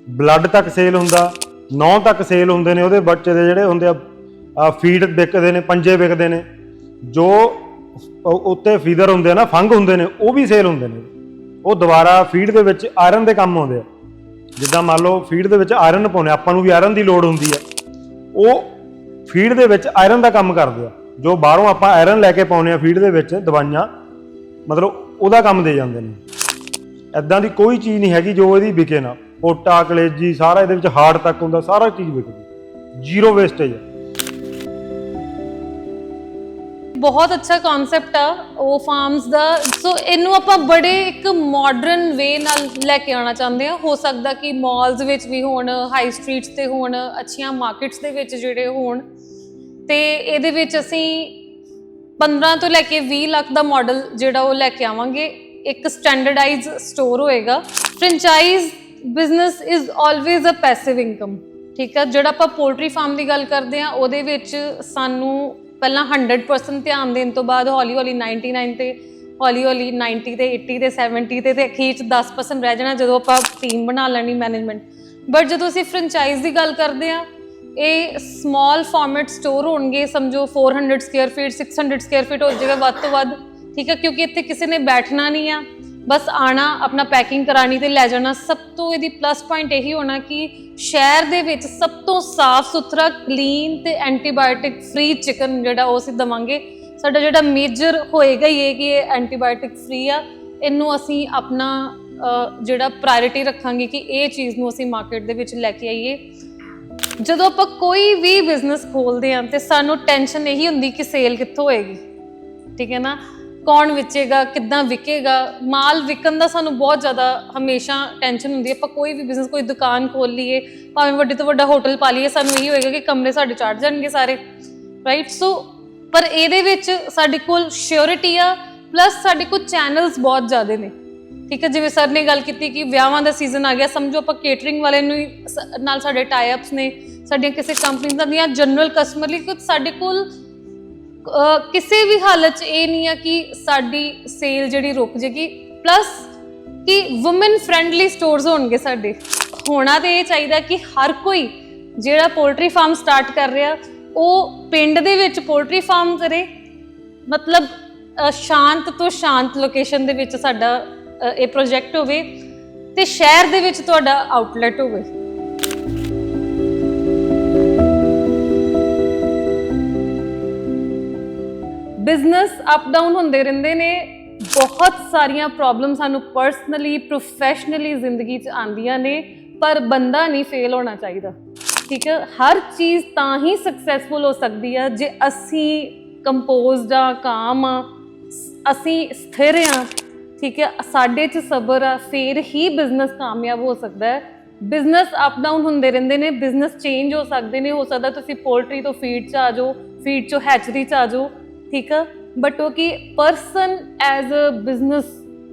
ਬਲੱਡ ਤੱਕ ਸੇਲ ਹੁੰਦਾ ਨੌ ਤੱਕ ਸੇਲ ਹੁੰਦੇ ਨੇ, ਉਹਦੇ ਬੱਚੇ ਦੇ ਜਿਹੜੇ ਹੁੰਦੇ ਆ ਫੀਡ ਵਿਕਦੇ ਨੇ, ਪੰਜੇ ਵਿਕਦੇ ਨੇ। ਜੋ ਉ- ਉੱਤੇ ਫੀਦਰ ਹੁੰਦੇ ਆ ਨਾ, ਫੰਗ ਹੁੰਦੇ ਨੇ, ਉਹ ਵੀ ਸੇਲ ਹੁੰਦੇ ਨੇ। ਉਹ ਦੁਬਾਰਾ ਫੀਡ ਦੇ ਵਿੱਚ ਆਇਰਨ ਦੇ ਕੰਮ ਆਉਂਦੇ ਆ। ਜਿੱਦਾਂ ਮੰਨ ਲਓ ਫੀਡ ਦੇ ਵਿੱਚ ਆਇਰਨ ਪਾਉਣੇ ਆਪਾਂ ਨੂੰ ਵੀ ਆਇਰਨ ਦੀ ਲੋੜ ਹੁੰਦੀ ਹੈ ਉਹ ਫੀਡ ਦੇ ਵਿੱਚ ਆਇਰਨ ਦਾ ਕੰਮ ਕਰਦੇ ਆ। ਜੋ ਬਾਹਰੋਂ ਆਪਾਂ ਆਇਰਨ ਲੈ ਕੇ ਪਾਉਨੇ ਆ ਫੀਡ ਦੇ ਵਿੱਚ ਦਵਾਈਆਂ, ਮਤਲਬ ਉਹਦਾ ਕੰਮ ਦੇ ਜਾਂਦੇ ਨੇ। ਐਦਾਂ ਦੀ ਕੋਈ ਚੀਜ਼ ਨਹੀਂ ਹੈਗੀ ਜੋ ਇਹਦੀ ਵਿਕੇ ਨਾ। ਪੋਟਾ ਕਲੇਜੀ ਸਾਰਾ ਇਹਦੇ ਵਿੱਚ ਹਾਰਟ ਤੱਕ ਹੁੰਦਾ, ਸਾਰਾ ਚੀਜ਼ ਵਿਕਦੀ। ਜ਼ੀਰੋ ਵੇਸਟੇਜ ਬਹੁਤ ਅੱਛਾ ਕਨਸੈਪਟ ਆ, ਉਹ ਫਾਰਮਸ ਦਾ। ਸੋ ਇਹਨੂੰ ਆਪਾਂ ਬੜੇ ਇੱਕ ਮਾਡਰਨ ਵੇ ਨਾਲ ਲੈ ਕੇ ਆਉਣਾ ਚਾਹੁੰਦੇ ਆ। ਹੋ ਸਕਦਾ ਕਿ ਮਾਲਸ ਵਿੱਚ ਵੀ ਹੋਣ ਹਾਈ ਸਟਰੀਟਸ ਤੇ ਹੋਣ, ਅੱਛੀਆਂ ਮਾਰਕੀਟਸ ਦੇ ਵਿੱਚ ਜਿਹੜੇ ਹੋਣ। ਤੇ ਇਹਦੇ ਵਿੱਚ ਅਸੀਂ 15 ਤੋਂ ਲੈ ਕੇ 20 ਲੱਖ ਦਾ ਮਾਡਲ ਜਿਹੜਾ ਉਹ ਲੈ ਕੇ ਆਵਾਂਗੇ। ਇੱਕ ਸਟੈਂਡਰਡਾਈਜ਼ ਸਟੋਰ ਹੋਏਗਾ। Franchise business is always a passive income ਠੀਕ ਆ? ਜਿਹੜਾ ਆਪਾਂ ਪੋਲਟਰੀ ਫਾਰਮ ਦੀ ਗੱਲ ਕਰਦੇ ਆ, ਉਹਦੇ ਵਿੱਚ ਸਾਨੂੰ ਪਹਿਲਾਂ 100% ਧਿਆਨ ਦੇਣ ਤੋਂ ਬਾਅਦ ਹੌਲੀ ਹੌਲੀ 99 ਤੇ ਹੌਲੀ ਹੌਲੀ 90 ਤੇ 80 ਤੇ 70 ਤੇ ਤੇ ਅਖੀਰ ਚ 10% ਰਹਿ ਜਾਣਾ ਜਦੋਂ ਆਪਾਂ ਟੀਮ ਬਣਾ ਲੈਣੀ ਮੈਨੇਜਮੈਂਟ ਬਟ ਜਦੋਂ ਅਸੀਂ ਫਰੈਂਚਾਈਜ਼ ਦੀ ਗੱਲ ਕਰਦੇ ਆ ਇਹ ਸਮਾਲ ਫਾਰਮੈਟ ਸਟੋਰ ਹੋਣਗੇ, ਸਮਝੋ 400 ਸਕੁਅਰ ਫੀਟ 600 ਸਕੁਅਰ ਫੀਟ ਹੋ ਜਾਏਗਾ ਵੱਧ ਤੋਂ ਵੱਧ, ਠੀਕ ਹੈ, ਕਿਉਂਕਿ ਇੱਥੇ ਕਿਸੇ ਨੇ ਬੈਠਣਾ ਨਹੀਂ ਆ। ਬਸ ਆਣਾ, ਆਪਣਾ ਪੈਕਿੰਗ ਕਰਾਣੀ ਤੇ ਲੈ ਜਾਣਾ। ਸਭ ਤੋਂ ਇਹਦੀ ਪਲੱਸ ਪੁਆਇੰਟ ਇਹੀ ਹੋਣਾ ਕਿ ਸ਼ਹਿਰ ਦੇ ਵਿੱਚ ਸਭ ਤੋਂ ਸਾਫ਼ ਸੁਥਰਾ ਕਲੀਨ ਤੇ ਐਂਟੀਬਾਇਓਟਿਕ ਫ੍ਰੀ ਚਿਕਨ ਜਿਹੜਾ ਉਹ ਅਸੀਂ ਦਵਾਂਗੇ। ਸਾਡਾ ਜਿਹੜਾ ਮੇਜਰ ਹੋਏਗਾ ਹੀ ਇਹ ਕਿ ਇਹ ਐਂਟੀਬਾਇਓਟਿਕ ਫ੍ਰੀ ਆ। ਇਹਨੂੰ ਅਸੀਂ ਆਪਣਾ ਜਿਹੜਾ ਪ੍ਰਾਇੋਰਟੀ ਰੱਖਾਂਗੇ ਕਿ ਇਹ ਚੀਜ਼ ਨੂੰ ਅਸੀਂ ਮਾਰਕੀਟ ਦੇ ਵਿੱਚ ਲੈ ਕੇ ਆਈਏ। ਜਦੋਂ ਆਪਾਂ ਕੋਈ ਵੀ ਬਿਜ਼ਨਸ ਖੋਲਦੇ ਹਾਂ ਤੇ ਸਾਨੂੰ ਟੈਨਸ਼ਨ ਇਹੀ ਹੁੰਦੀ ਕਿ ਸੇਲ ਕਿੱਥੋਂ ਹੋਏਗੀ। ਠੀਕ ਹੈ ਨਾ? ਕੌਣ ਵਿਚੇਗਾ, ਕਿੱਦਾਂ ਵਿਕੇਗਾ? ਮਾਲ ਵਿਕਣ ਦਾ ਸਾਨੂੰ ਬਹੁਤ ਜ਼ਿਆਦਾ ਹਮੇਸ਼ਾ ਟੈਨਸ਼ਨ ਹੁੰਦੀ ਹੈ। ਆਪਾਂ ਕੋਈ ਵੀ ਬਿਜ਼ਨਸ ਕੋਈ ਦੁਕਾਨ ਖੋਲ ਲਈਏ, ਭਾਵੇਂ ਵੱਡੇ ਤੋਂ ਵੱਡਾ ਹੋਟਲ ਪਾ ਲਈਏ, ਸਾਨੂੰ ਇਹੀ ਹੋਏਗਾ ਕਿ ਕਮਰੇ ਸਾਡੇ ਚੜ ਜਾਣਗੇ ਸਾਰੇ ਰਾਈਟ ਸੋ ਪਰ ਇਹਦੇ ਵਿੱਚ ਸਾਡੇ ਕੋਲ ਸ਼ਿਓਰਿਟੀ ਆ ਪਲੱਸ ਸਾਡੇ ਕੋਲ ਚੈਨਲਸ ਬਹੁਤ ਜ਼ਿਆਦੇ ਨੇ। ਠੀਕ ਹੈ, ਜਿਵੇਂ ਸਰ ਨੇ ਗੱਲ ਕੀਤੀ ਕਿ ਵਿਆਹਾਂ ਦਾ ਸੀਜ਼ਨ ਆ ਗਿਆ, ਸਮਝੋ ਆਪਾਂ ਕੇਟਰਿੰਗ ਵਾਲੇ ਨੂੰ ਹੀ ਸ- ਨਾਲ ਸਾਡੇ ਟਾਈ ਅਪਸ ਨੇ, ਸਾਡੀਆਂ ਕਿਸੇ ਕੰਪਨੀਆਂ ਦੀਆਂ ਜਨਰਲ ਕਸਟਮਰ ਲਈ ਕੁਝ ਸਾਡੇ ਕੋਲ ਕਿਸੇ ਵੀ ਹਾਲਤ 'ਚ ਇਹ ਨਹੀਂ ਆ ਕਿ ਸਾਡੀ ਸੇਲ ਜਿਹੜੀ ਰੁਕ ਜੇਗੀ ਪਲੱਸ ਕਿ ਔਮਨ ਫ੍ਰੈਂਡਲੀ ਸਟੋਰਸ ਹੋਣਗੇ ਸਾਡੇ। ਹੋਣਾ ਤੇ ਇਹ ਚਾਹੀਦਾ ਕਿ ਹਰ ਕੋਈ ਜਿਹੜਾ ਪੋਲਟਰੀ ਫਾਰਮ ਸਟਾਰਟ ਕਰ ਰਿਹਾ, ਉਹ ਪਿੰਡ ਦੇ ਵਿੱਚ ਪੋਲਟਰੀ ਫਾਰਮ ਕਰੇ। ਮਤਲਬ ਸ਼ਾਂਤ ਤੋਂ ਸ਼ਾਂਤ ਲੋਕੇਸ਼ਨ ਦੇ ਵਿੱਚ ਸਾਡਾ ਇਹ ਪ੍ਰੋਜੈਕਟ ਹੋਵੇ ਤੇ ਸ਼ਹਿਰ ਦੇ ਵਿੱਚ ਤੁਹਾਡਾ ਆਊਟਲੈਟ ਹੋਵੇ। ਬਿਜ਼ਨਸ ਅਪ ਡਾਊਨ ਹੁੰਦੇ ਰਹਿੰਦੇ ਨੇ, ਬਹੁਤ ਸਾਰੀਆਂ ਪ੍ਰੋਬਲਮ ਸਾਨੂੰ ਪਰਸਨਲੀ ਪ੍ਰੋਫੈਸ਼ਨਲੀ ਜ਼ਿੰਦਗੀ 'ਚ ਆਉਂਦੀਆਂ ਨੇ, ਪਰ ਬੰਦਾ ਨਹੀਂ ਫੇਲ ਹੋਣਾ ਚਾਹੀਦਾ। ਠੀਕ ਹੈ? ਹਰ ਚੀਜ਼ ਤਾਂ ਹੀ ਸਕਸੈਸਫੁਲ ਹੋ ਸਕਦੀ ਆ, ਜੇ ਅਸੀਂ ਕੰਪੋਜ਼ਡ ਆ ਕਾਮ ਆ, ਅਸੀਂ ਸਥਿਰ ਆ। ਠੀਕ ਹੈ? ਸਾਡੇ 'ਚ ਸਬਰ ਆ, ਫੇਰ ਹੀ ਬਿਜ਼ਨਸ ਕਾਮਯਾਬ ਹੋ ਸਕਦਾ ਹੈ। ਬਿਜ਼ਨਸ ਅਪ ਡਾਊਨ ਹੁੰਦੇ ਰਹਿੰਦੇ ਨੇ, ਬਿਜ਼ਨਸ ਚੇਂਜ ਹੋ ਸਕਦੇ ਨੇ। ਹੋ ਸਕਦਾ ਤੁਸੀਂ ਪੋਲਟਰੀ ਤੋਂ ਫੀਡ 'ਚ ਆ ਜਾਓ ਫੀਡ 'ਚੋਂ ਹੈਚਰੀ 'ਚ ਆ ਜਾਓ। ਠੀਕ ਆ? ਬਟ ਉਹ ਕਿ person as a business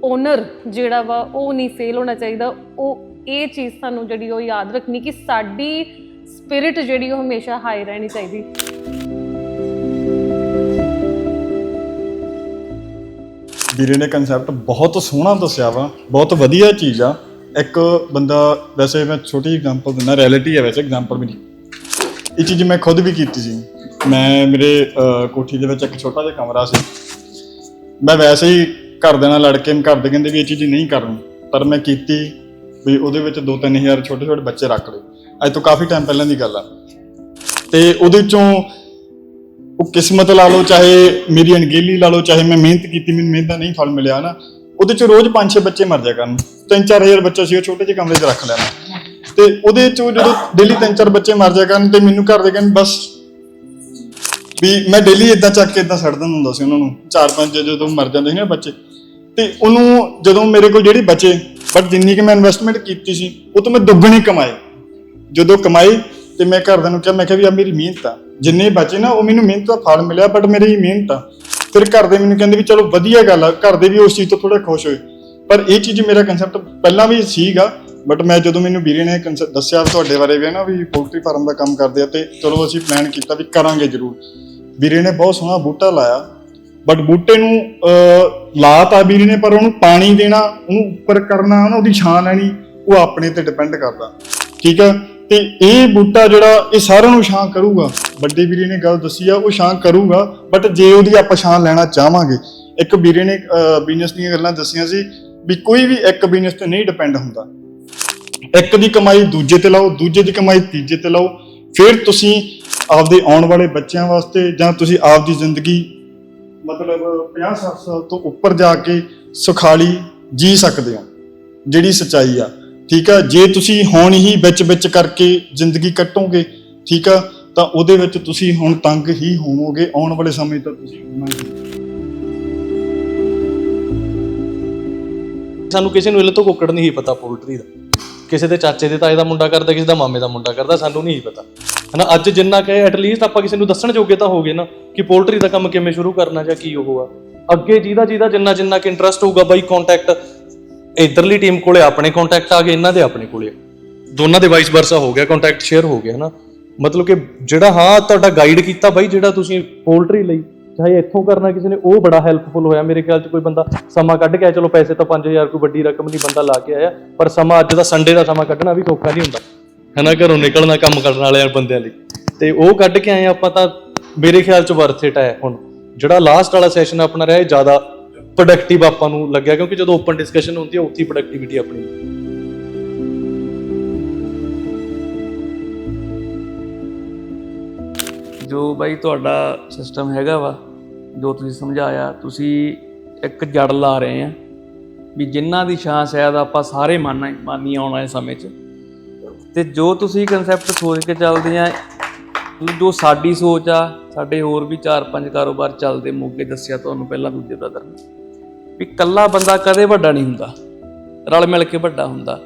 owner ਜਿਹੜਾ ਵਾ, ਉਹ ਨਹੀਂ ਫੇਲ ਹੋਣਾ ਚਾਹੀਦਾ। ਉਹ ਇਹ ਚੀਜ਼ ਸਾਨੂੰ ਜਿਹੜੀ ਉਹ ਯਾਦ ਰੱਖਣੀ ਕਿ ਸਾਡੀ ਸਪਿਰਿਟ ਜਿਹੜੀ ਉਹ ਹਮੇਸ਼ਾ ਹਾਈ ਰਹਿਣੀ ਚਾਹੀਦੀ। ਵੀਰੇ ਨੇ ਕਨਸੈਪਟ ਬਹੁਤ ਸੋਹਣਾ ਦੱਸਿਆ ਵਾ, ਬਹੁਤ ਵਧੀਆ ਚੀਜ਼ ਆ। ਇੱਕ ਬੰਦਾ, ਵੈਸੇ ਮੈਂ ਛੋਟੀ ਐਗਜ਼ਾਮਪਲ ਦਿੰਦਾ ਰਿਐਲਿਟੀ ਹੈ ਵੈਸੇ ਐਗਜ਼ਾਮਪਲ ਵੀ ਨਹੀਂ। ਇਹ ਚੀਜ਼ ਮੈਂ ਖੁਦ ਵੀ ਕੀਤੀ ਸੀ। ਮੈਂ ਮੇਰੇ ਕੋਠੀ ਦੇ ਵਿੱਚ ਇੱਕ ਛੋਟਾ ਜਿਹਾ ਕਮਰਾ ਸੀ। ਮੈਂ ਵੈਸੇ ਹੀ ਘਰਦਿਆਂ ਨਾਲ ਲੜ ਕੇ, ਘਰ ਦੇ ਕਹਿੰਦੇ ਵੀ ਇਹ ਚੀਜ਼ ਨਹੀਂ ਕਰਨੀ। ਪਰ ਮੈਂ ਕੀਤੀ ਵੀ ਉਹਦੇ ਵਿੱਚ 2-3000 ਛੋਟੇ ਛੋਟੇ ਬੱਚੇ ਰੱਖ ਲਏ। ਅੱਜ ਤੋਂ ਕਾਫੀ ਟਾਈਮ ਪਹਿਲਾਂ ਦੀ ਗੱਲ ਆ। ਤੇ ਉਹਦੇ ਚੋਂ ਉਹ ਕਿਸਮਤ ਲਾ ਲਓ, ਚਾਹੇ ਮੇਰੀ ਅਣਗੇਲੀ ਲਾ ਲਓ, ਚਾਹੇ ਮੈਂ ਮਿਹਨਤ ਕੀਤੀ, ਮੈਨੂੰ ਮਿਹਨਤ ਦਾ ਨਹੀਂ ਫਲ ਮਿਲਿਆ ਨਾ ਉਹਦੇ ਚ ਰੋਜ਼ 5-6 ਬੱਚੇ ਮਰ ਜਾ ਕਰਨ। 3-4000 ਬੱਚਾ ਸੀ, ਉਹ ਛੋਟੇ ਜਿਹੇ ਕਮਰੇ 'ਚ ਰੱਖ ਲੈਣਾ। ਤੇ ਉਹਦੇ ਚੋਂ ਜਦੋਂ ਡੇਲੀ 3-4 ਬੱਚੇ ਮਰ ਜਾ ਕਰਨ ਤੇ ਮੈਨੂੰ ਘਰ ਦੇ ਕਹਿੰਦੇ, ਬਸ ਵੀ ਮੈਂ ਡੇਲੀ ਇਦਾਂ ਚੱਕ ਕੇ ਇਦਾਂ ਛੱਡ ਦਿੰਦਾ ਹੁੰਦਾ ਸੀ ਉਹਨਾਂ ਨੂੰ 4-5 ਜਦੋਂ ਮਰ ਜਾਂਦੇ ਸੀ ਨਾ ਬੱਚੇ। ਤੇ ਉਹਨੂੰ ਜਦੋਂ ਮੇਰੇ ਕੋਲ ਜਿਹੜੀ ਬਚੇ ਬਟ ਜਿੰਨੀ ਕਿ ਮੈਂ ਇਨਵੈਸਟਮੈਂਟ ਕੀਤੀ ਸੀ, ਉਹ ਤੋਂ ਮੈਂ ਦੁੱਗਣੀ ਕਮਾਏ ਜਦੋਂ ਕਮਾਈ ਤੇ ਮੈਂ ਘਰਦਿਆਂ ਨੂੰ ਕਿਹਾ, ਮੈਂ ਕਿਹਾ ਵੀ ਆ ਮੇਰੀ ਮਿਹਨਤ ਆ। ਜਿੰਨੇ ਬਚੇ ਨਾ, ਉਹ ਮੈਨੂੰ ਮਿਹਨਤ ਦਾ ਫਲ ਮਿਲਿਆ ਬਟ ਮੇਰੀ ਮਿਹਨਤ ਆ। ਫਿਰ ਘਰ ਦੇ ਮੈਨੂੰ ਕਹਿੰਦੇ ਵੀ ਚਲੋ ਵਧੀਆ ਗੱਲ ਆ, ਘਰ ਦੇ ਵੀ ਉਸ ਚੀਜ਼ ਤੋਂ ਥੋੜਾ ਖੁਸ਼ ਹੋਏ। ਪਰ ਇਹ ਚੀਜ਼ ਮੇਰਾ ਕਨਸੈਪਟ ਪਹਿਲਾਂ ਵੀ ਸੀਗਾ ਬਟ ਮੈਂ ਜਦੋਂ ਮੈਨੂੰ ਵੀਰੇ ਨੇ concept ਦੱਸਿਆ ਤੁਹਾਡੇ ਬਾਰੇ ਵੀ ਨਾ ਵੀ ਪੋਲਟਰੀ ਫਾਰਮ ਦਾ ਕੰਮ ਕਰਦੇ ਆ ਤੇ ਚਲੋ ਅਸੀਂ ਪਲਾਨ ਕੀਤਾ ਵੀ ਕਰਾਂਗੇ ਜ਼ਰੂਰ। ਵੀਰੇ ਨੇ ਬਹੁਤ ਸੋਹਣਾ ਬੂਟਾ ਲਾਇਆ। ਬਟ ਬੂਟੇ ਨੂੰ ਅਹ, ਲਾ ਤਾਂ ਵੀਰੇ ਨੇ ਪਰ ਉਹਨੂੰ ਪਾਣੀ ਦੇਣਾ ਉਹਨੂੰ ਉੱਪਰ ਕਰਨਾ ਉਹਦੀ ਛਾਂ ਲੈਣੀ ਉਹ ਆਪਣੇ ਤੇ ਡਿਪੈਂਡ ਕਰਦਾ। ਠੀਕ ਹੈ ਤੇ ਇਹ ਬੂਟਾ ਜਿਹੜਾ ਇਹ ਸਾਰਿਆਂ ਨੂੰ ਛਾਂ ਕਰੂਗਾ। ਵੱਡੇ ਵੀਰੇ ਨੇ ਗੱਲ ਦੱਸੀ ਆ ਉਹ ਛਾਂ ਕਰੂਗਾ ਬਟ ਜੇ ਉਹਦੀ ਆਪਾਂ ਛਾਂ ਲੈਣਾ ਚਾਹਾਂਗੇ ਇੱਕ ਵੀਰੇ ਨੇ ਬਿਜ਼ਨਸ ਦੀਆਂ ਗੱਲਾਂ ਦੱਸੀਆਂ ਸੀ ਵੀ ਕੋਈ ਵੀ ਇੱਕ ਬਿਜ਼ਨਸ ਤੇ ਨਹੀਂ ਡਿਪੈਂਡ ਹੁੰਦਾ। ਇੱਕ ਦੀ ਕਮਾਈ ਦੂਜੇ ਤੇ ਲਾਓ ਦੂਜੇ ਦੀ ਕਮਾਈ ਤੀਜੇ ਤੇ ਲਾਓ ਫਿਰ ਤੁਸੀਂ ਆਪਦੇ ਆਉਣ ਵਾਲੇ ਬੱਚਿਆਂ ਵਾਸਤੇ ਜਾਂ ਤੁਸੀਂ ਆਪਦੀ ਜ਼ਿੰਦਗੀ ਮਤਲਬ 50 60 ਸਾਲ ਤੋਂ ਉੱਪਰ ਜਾ ਕੇ ਸੁਖਾਲੀ ਜੀ ਸਕਦੇ ਹੋ, ਜਿਹੜੀ ਸਚਾਈ ਆ। ਠੀਕ ਆ? ਜੇ ਤੁਸੀਂ ਹੁਣ ਹੀ ਵਿੱਚ ਵਿੱਚ ਕਰਕੇ ਜ਼ਿੰਦਗੀ ਕੱਟੋਗੇ, ਠੀਕ ਆ? ਤਾਂ ਉਹਦੇ ਵਿੱਚ ਤੁਸੀਂ ਹੁਣ ਤੰਗ ਹੀ ਹੋਵੋਗੇ, ਆਉਣ ਵਾਲੇ ਸਮੇਂ ਤੱਕ ਤੁਸੀਂ ਹੋਣਾ ਹੀ ਸਾਨੂੰ ਕਿਸੇ ਨੂੰ ਇਹਲੇ ਤੋਂ ਕੁੱਕੜ ਨਹੀਂ ਸੀ ਪਤਾ, ਪੋਲਟਰੀ ਦਾ। ਕਿਸੇ ਦੇ ਚਾਚੇ ਦੇ ਤਾਏ ਦਾ ਮੁੰਡਾ ਕਰਦਾ, ਕਿਸੇ ਦਾ ਮਾਮੇ ਦਾ ਮੁੰਡਾ ਕਰਦਾ, ਸਾਨੂੰ ਨਹੀਂ ਪਤਾ। ਹਨਾ, ਅੱਜ ਜਿੰਨਾ ਕਹੇ ਐਟਲੀਸਟ ਆਪਾਂ ਕਿਸੇ ਨੂੰ ਦੱਸਣ ਜੋਗੇ ਤਾਂ ਹੋਗੇ ਨਾ ਕਿ ਪੋਲਟਰੀ ਦਾ ਕੰਮ ਕਿਵੇਂ ਸ਼ੁਰੂ ਕਰਨਾ ਜਾਂ ਕੀ ਉਹ ਆ। ਅੱਗੇ ਜਿਹਦਾ ਜਿਹਦਾ ਜਿੰਨਾ ਜਿੰਨਾ ਕਿ ਇੰਟਰਸਟ ਹੋਊਗਾ ਬਾਈ ਕੰਟੈਕਟ ਇਧਰਲੀ ਟੀਮ ਕੋਲੇ ਆਪਣੇ ਕੰਟੈਕਟ ਆ ਗਏ, ਇਹਨਾਂ ਦੇ ਆਪਣੇ ਕੋਲੇ ਦੋਨਾਂ ਦੇ ਵਾਈਸ ਵਰਸਾ ਹੋ ਗਿਆ ਕੰਟੈਕਟ ਸ਼ੇਅਰ ਹੋ ਗਿਆ, ਹਨਾ। ਮਤਲਬ ਕਿ ਜਿਹੜਾ, ਹਾਂ, ਤੁਹਾਡਾ ਗਾਈਡ ਕੀਤਾ ਬਾਈ, ਜਿਹੜਾ ਤੁਸੀਂ ਪੋਲਟਰੀ ਲਈ, ਚਾਹੇ ਇੱਥੋਂ ਕਰਨਾ ਕਿਸੇ ਨੇ, ਉਹ ਬੜਾ ਹੈਲਪਫੁਲ ਹੋਇਆ। ਮੇਰੇ ਖਿਆਲ ਚ ਕੋਈ ਬੰਦਾ ਸਮਾਂ ਕੱਢ ਕੇ ਆਇਆ, ਚਲੋ ਪੈਸੇ ਤਾਂ 5000 ਕੋਈ ਵੱਡੀ ਰਕਮ ਨਹੀਂ ਬੰਦਾ ਲਾ ਕੇ ਆਇਆ, ਪਰ ਸਮਾਂ ਅੱਜ ਦਾ ਸੰਡੇ ਦਾ ਸਮਾਂ ਕੱਢਣਾ ਵੀ ਸੌਖਾ ਨਹੀਂ ਹੁੰਦਾ। ਹਨਾ ਘਰੋਂ ਨਿਕਲਣਾ, ਕੰਮ ਕਰਨ ਵਾਲਿਆਂ ਬੰਦਿਆਂ ਲਈ। ਤੇ ਉਹ ਕੱਢ ਕੇ ਆਏ ਆਪਾਂ ਤਾਂ ਮੇਰੇ ਖਿਆਲ ਚ ਵਰਥ ਇਟ ਹੈ ਹੁਣ। ਜਿਹੜਾ ਲਾਸਟ ਵਾਲਾ ਸੈਸ਼ਨ ਆਪਣਾ ਰਿਹਾ, ਇਹ ਜ਼ਿਆਦਾ ਪ੍ਰੋਡਕਟਿਵ ਆਪਾਂ ਨੂੰ ਲੱਗਿਆ, ਕਿਉਂਕਿ ਜਦੋਂ ਓਪਨ ਡਿਸਕਸ਼ਨ ਹੁੰਦੀ ਹੈ ਉੱਥੇ ਹੀ ਪ੍ਰੋਡਕਟਿਵਿਟੀ ਆਪਣੀ ਜੋ ਬਾਈ ਤੁਹਾਡਾ ਸਿਸਟਮ ਹੈਗਾ ਵਾ, ਜੋ ਤੁਸੀਂ ਸਮਝਾਇਆ, ਤੁਸੀਂ ਇੱਕ ਜੜ ਲਾ ਰਹੇ ਆ, ਵੀ ਜਿਨ੍ਹਾਂ ਦੀ ਛਾਂ ਸ਼ਾਇਦ ਆਪਾਂ ਸਾਰੇ ਮੰਨ ਮੰਨੀ ਆਉਣ ਵਾਲੇ ਸਮੇਂ 'ਚ ਤੇ ਜੋ ਤੁਸੀਂ ਕਨਸੈਪਟ ਸੋਚ ਕੇ ਚੱਲਦੇ ਆ ਜੋ ਸਾਡੀ ਸੋਚ ਆ, ਸਾਡੇ ਹੋਰ ਵੀ 4-5 ਕਾਰੋਬਾਰ ਚੱਲਦੇ ਮੋਗੇ ਦੱਸਿਆ ਤੁਹਾਨੂੰ ਪਹਿਲਾਂ ਦੂਜੇ ਬ੍ਰਦਰ ਨੇ, ਵੀ ਇਕੱਲਾ ਬੰਦਾ ਕਦੇ ਵੱਡਾ ਨਹੀਂ ਹੁੰਦਾ, ਰਲ ਮਿਲ ਕੇ ਵੱਡਾ ਹੁੰਦਾ।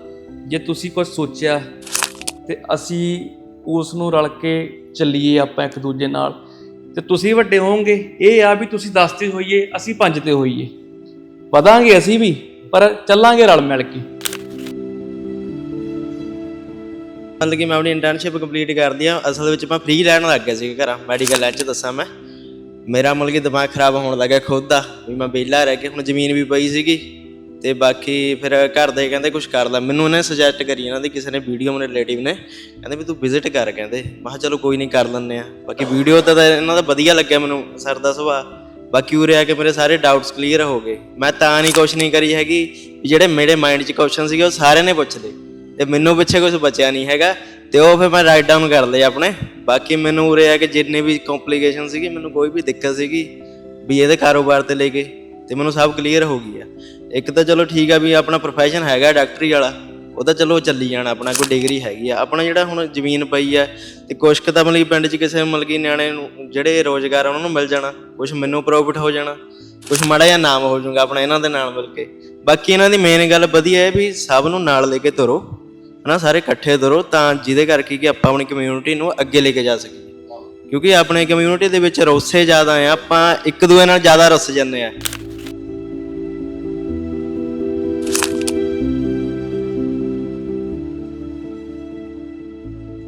ਜੇ ਤੁਸੀਂ ਕੁਝ ਸੋਚਿਆ ਤੇ ਅਸੀਂ ਉਸ ਨੂੰ ਰਲ ਕੇ ਚੱਲੀਏ ਆਪਾਂ ਇੱਕ ਦੂਜੇ ਨਾਲ, ਤੇ ਤੁਸੀਂ ਵੱਡੇ ਹੋਵੋਗੇ, ਇਹ ਆ ਵੀ ਤੁਸੀਂ 10 ਤੇ ਹੋਈਏ, ਅਸੀਂ 5 ਤੇ ਹੋਈਏ। ਵਧਾਂਗੇ ਅਸੀਂ ਵੀ, ਪਰ ਚੱਲਾਂਗੇ ਰਲ ਮਿਲ ਕੇ। ਮਤਲਬ ਕਿ ਮੈਂ ਆਪਣੀ ਇੰਟਰਨਸ਼ਿਪ ਕੰਪਲੀਟ ਕਰਦੀ ਆ ਅਸਲ ਵਿੱਚ ਮੈਂ ਫ੍ਰੀ ਰਹਿਣ ਲੱਗ ਗਿਆ ਸੀ ਘਰਾਂ ਮੈਡੀਕਲ ਲੈਬ ਚ ਦੱਸਾਂ ਮੈਂ। ਮੇਰਾ ਮਤਲਬ ਕਿ ਦਿਮਾਗ ਖਰਾਬ ਹੋਣ ਲੱਗਾ ਖੁਦ ਦਾ, ਵੀ ਮੈਂ ਵਿਹਲਾ ਰਹਿ ਕੇ ਹੁਣ ਜ਼ਮੀਨ ਵੀ ਪਈ ਸੀਗੀ। ਤੇ ਬਾਕੀ ਫਿਰ ਘਰ ਦੇ ਕਹਿੰਦੇ ਕੁਝ ਕਰ ਲੈ। ਮੈਨੂੰ ਇਹਨੇ ਸੁਜੈਸਟ ਕਰੀ ਇਹਨਾਂ ਦੀ, ਕਿਸੇ ਨੇ ਵੀਡੀਓ ਮੇਰੇ ਰਿਲੇਟਿਵ ਨੇ। ਕਹਿੰਦੇ ਵੀ ਤੂੰ ਵਿਜ਼ਿਟ ਕਰ ਕਹਿੰਦੇ। ਮੈਂ ਕਿਹਾ ਚਲੋ ਕੋਈ ਨਹੀਂ ਕਰ ਲੈਂਦੇ ਆ ਬਾਕੀ ਵੀਡੀਓ ਤਾਂ ਇਹਨਾਂ ਦਾ ਵਧੀਆ ਲੱਗਿਆ ਮੈਨੂੰ, ਸਰ ਦਾ ਸੁਭਾਅ। ਬਾਕੀ ਉਰੇ ਆ ਕੇ ਮੇਰੇ ਸਾਰੇ ਡਾਊਟਸ ਕਲੀਅਰ ਹੋ ਗਏ। ਮੈਂ ਤਾਂ ਨਹੀਂ ਕੁਛ ਨਹੀਂ ਕਰੀ ਹੈਗੀ, ਵੀ ਜਿਹੜੇ ਮੇਰੇ ਮਾਈਂਡ 'ਚ ਕੁਐਸਚਨ ਸੀਗੇ ਉਹ ਸਾਰਿਆਂ ਨੇ ਪੁੱਛ ਲਏ। ਤੇ ਮੈਨੂੰ ਪਿੱਛੇ ਕੁਝ ਬਚਿਆ ਨਹੀਂ ਹੈਗਾ, ਤੇ ਉਹ ਫਿਰ ਮੈਂ ਰਾਈਟ ਡਾਊਨ ਕਰ ਲਏ ਆਪਣੇ। ਬਾਕੀ ਮੈਨੂੰ ਉਰੇ ਆ ਕਿ ਜਿੰਨੇ ਵੀ ਕੰਪਲਿਕੇਸ਼ਨ ਸੀਗੀ, ਮੈਨੂੰ ਕੋਈ ਵੀ ਦਿੱਕਤ ਸੀਗੀ ਵੀ ਇਹਦੇ ਕਾਰੋਬਾਰ ਤੇ ਲੈ ਕੇ, ਤੇ ਮੈਨੂੰ ਸਭ ਕਲੀਅਰ ਹੋ ਗਈ ਆ। ਇੱਕ ਤਾਂ ਚਲੋ ਠੀਕ ਆ ਵੀ ਆਪਣਾ ਪ੍ਰੋਫੈਸ਼ਨ ਹੈਗਾ ਡਾਕਟਰੀ ਵਾਲਾ, ਉਹ ਤਾਂ ਚਲੋ ਚੱਲੀ ਜਾਣਾ, ਆਪਣਾ ਕੋਈ ਡਿਗਰੀ ਹੈਗੀ ਆ। ਆਪਣਾ ਜਿਹੜਾ ਹੁਣ ਜ਼ਮੀਨ ਪਈ ਆ, ਤੇ ਕੁਛ ਕੁ ਤਾਂ ਮਤਲਬ ਕਿ ਪਿੰਡ 'ਚ ਕਿਸੇ ਮਤਲਬ ਕਿ ਨਿਆਣੇ ਨੂੰ, ਜਿਹੜੇ ਰੋਜ਼ਗਾਰ ਆ ਉਹਨਾਂ ਨੂੰ ਮਿਲ ਜਾਣਾ, ਕੁਛ ਮੈਨੂੰ ਪ੍ਰੋਫਿਟ ਹੋ ਜਾਣਾ, ਕੁਛ ਮਾੜਾ ਜਿਹਾ ਨਾਮ ਹੋ ਜਾਊਗਾ ਆਪਣਾ ਇਹਨਾਂ ਦੇ ਨਾਲ ਮਿਲ ਕੇ। ਬਾਕੀ ਇਹਨਾਂ ਦੀ ਮੇਨ ਗੱਲ ਵਧੀਆ ਹੈ ਵੀ ਸਭ ਨੂੰ ਨਾਲ ਲੈ ਕੇ ਤੁਰੋ। ਹਨਾ, ਸਾਰੇ ਇਕੱਠੇ ਤੁਰੋ ਤਾਂ ਜਿਹਦੇ ਕਰਕੇ ਕਿ ਆਪਾਂ ਆਪਣੀ ਕਮਿਊਨਿਟੀ ਨੂੰ ਅੱਗੇ ਲੈ ਕੇ ਜਾ ਸਕੀਏ। ਕਿਉਂਕਿ ਆਪਣੇ ਕਮਿਊਨਿਟੀ ਦੇ ਵਿੱਚ ਰੋਸੇ ਜ਼ਿਆਦਾ ਆ, ਆਪਾਂ ਇੱਕ ਦੂਏ ਨਾਲ ਜ਼ਿਆਦਾ ਰਸ ਜਾਂਦੇ ਆ।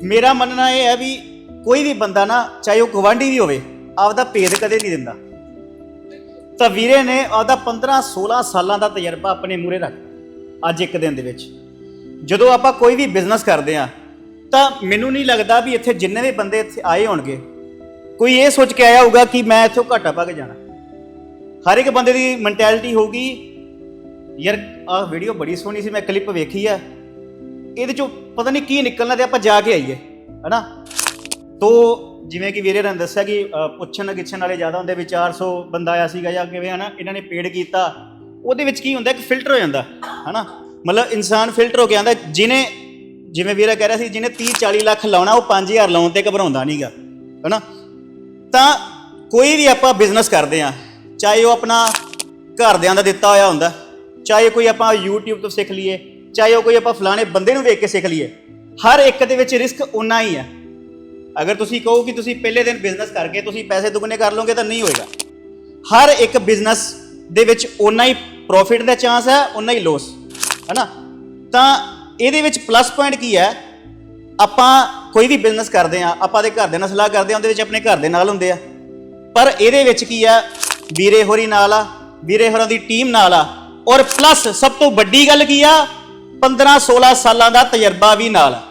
ਮੇਰਾ ਮੰਨਣਾ ਇਹ ਹੈ ਵੀ ਕੋਈ ਵੀ ਬੰਦਾ ਨਾ, ਚਾਹੇ ਉਹ ਗਵਾਂਢੀ ਵੀ ਹੋਵੇ, ਆਪਦਾ ਭੇਦ ਕਦੇ ਨਹੀਂ ਦਿੰਦਾ। ਤਾਂ ਵੀਰੇ ਨੇ ਆਪਦਾ 15 16 ਸਾਲਾਂ ਦਾ ਤਜਰਬਾ ਆਪਣੇ ਮੂਰੇ ਰੱਖ। ਅੱਜ ਇੱਕ ਦਿਨ ਦੇ ਵਿੱਚ। ਜਦੋਂ ਆਪਾਂ ਕੋਈ ਵੀ ਬਿਜ਼ਨਸ ਕਰਦੇ ਆ ਤਾਂ ਮੈਨੂੰ ਨਹੀਂ ਲੱਗਦਾ ਵੀ ਇੱਥੇ ਜਿੰਨੇ ਵੀ ਬੰਦੇ ਇੱਥੇ ਆਏ ਹੋਣਗੇ। ਕੋਈ ਇਹ ਸੋਚ ਕੇ ਆਇਆ ਹੋਊਗਾ ਕਿ ਮੈਂ ਇੱਥੋਂ ਘਾਟਾ ਪਾ ਕੇ ਜਾਣਾ। ਹਰ ਇੱਕ ਬੰਦੇ ਦੀ ਮੈਂਟੈਲਿਟੀ ਹੋਊਗੀ, ਯਾਰ ਆਹ ਵੀਡੀਓ ਬੜੀ ਸੋਹਣੀ ਸੀ, ਮੈਂ ਕਲਿੱਪ ਵੇਖੀ ਆ। ਇਹਦੇ ਚੋਂ ਪਤਾ ਨਹੀਂ ਕੀ ਨਿਕਲਣਾ ਤੇ ਆਪਾਂ ਜਾ ਕੇ ਆਈਏ, ਹਨਾ? ਤੋ ਜਿਵੇਂ ਕਿ ਵੀਰੇ ਨੇ ਦੱਸਿਆ ਕਿ ਪੁੱਛਣ ਗਿੱਛਣ ਵਾਲੇ ਜ਼ਿਆਦਾ ਹੁੰਦੇ ਵੀ 400 ਬੰਦਾ ਆਇਆ ਸੀਗਾ ਜਾਂ ਕਿਵੇਂ, ਹਨਾ? ਇਹਨਾਂ ਨੇ ਪੇਡ ਕੀਤਾ। ਉਹਦੇ ਵਿੱਚ ਕੀ ਹੁੰਦਾ, ਇੱਕ ਫਿਲਟਰ ਹੋ ਜਾਂਦਾ, ਹਨਾ? ਮਤਲਬ ਇਨਸਾਨ ਫਿਲਟਰ ਹੋ ਕੇ ਆਂਦਾ ਜਿਹਨੇ, ਜਿਵੇਂ ਵੀਰਾ ਕਹਿ ਰਿਹਾ ਸੀ, ਜਿਹਨੇ 30 40 ਲੱਖ ਲਾਉਣਾ, ਉਹ 5000 ਲਾਉਣ ਤੇ ਘਬਰਾਉਂਦਾ ਨਹੀਂਗਾ ਹਨਾ? ਤਾਂ ਕੋਈ ਵੀ ਆਪਾਂ ਬਿਜ਼ਨਸ ਕਰਦੇ ਆ ਚਾਹੇ ਉਹ ਆਪਣਾ ਘਰਦਿਆਂ ਦਾ ਦਿੱਤਾ ਹੋਇਆ ਹੁੰਦਾ, ਚਾਹੇ ਕੋਈ ਆਪਾਂ YouTube ਤੋਂ ਸਿੱਖ ਲਈਏ, ਚਾਹੇ ਉਹ ਕੋਈ ਆਪਾਂ ਫਲਾਣੇ ਬੰਦੇ ਨੂੰ ਵੇਖ ਕੇ ਸਿੱਖ ਲਈਏ, ਹਰ ਇੱਕ ਦੇ ਵਿੱਚ ਰਿਸਕ ਉਨਾ ਹੀ ਹੈ ਅਗਰ ਤੁਸੀਂ ਕਹੋ ਕਿ ਤੁਸੀਂ ਪਹਿਲੇ ਦਿਨ ਬਿਜ਼ਨਸ ਕਰਕੇ ਤੁਸੀਂ ਪੈਸੇ ਦੁੱਗਣੇ ਕਰ ਲਓਗੇ ਤਾਂ ਨਹੀਂ ਹੋਏਗਾ। ਹਰ ਇੱਕ ਬਿਜ਼ਨਸ ਦੇ ਵਿੱਚ ਉਨਾ ਹੀ ਪ੍ਰੋਫਿਟ ਦਾ ਚਾਂਸ ਹੈ ਉਨਾ ਹੀ ਲੋਸ ਹੈਨਾ? ਤਾਂ ਇਹਦੇ ਵਿੱਚ ਪਲੱਸ ਪੁਆਇੰਟ ਕੀ ਹੈ? ਆਪਾਂ ਕੋਈ ਵੀ ਬਿਜ਼ਨਸ ਕਰਦੇ ਆ ਆਪਾਂ ਦੇ ਘਰ ਦੇ ਨਾਲ ਸਲਾਹ ਕਰਦੇ ਆ ਉਹਦੇ ਵਿੱਚ ਆਪਣੇ ਘਰ ਦੇ ਨਾਲ ਹੁੰਦੇ ਆ। ਪਰ ਇਹਦੇ ਵਿੱਚ ਕੀ ਆ? ਵੀਰੇ ਹੋਰੀ ਨਾਲ ਆ, ਵੀਰੇ ਹੋਰਾਂ ਦੀ ਟੀਮ ਨਾਲ ਆ। ਔਰ ਪਲੱਸ ਸਭ ਤੋਂ ਵੱਡੀ ਗੱਲ ਕੀ ਆ? 15 16 ਸਾਲਾਂ ਦਾ ਤਜਰਬਾ ਵੀ ਨਾਲ। ਆ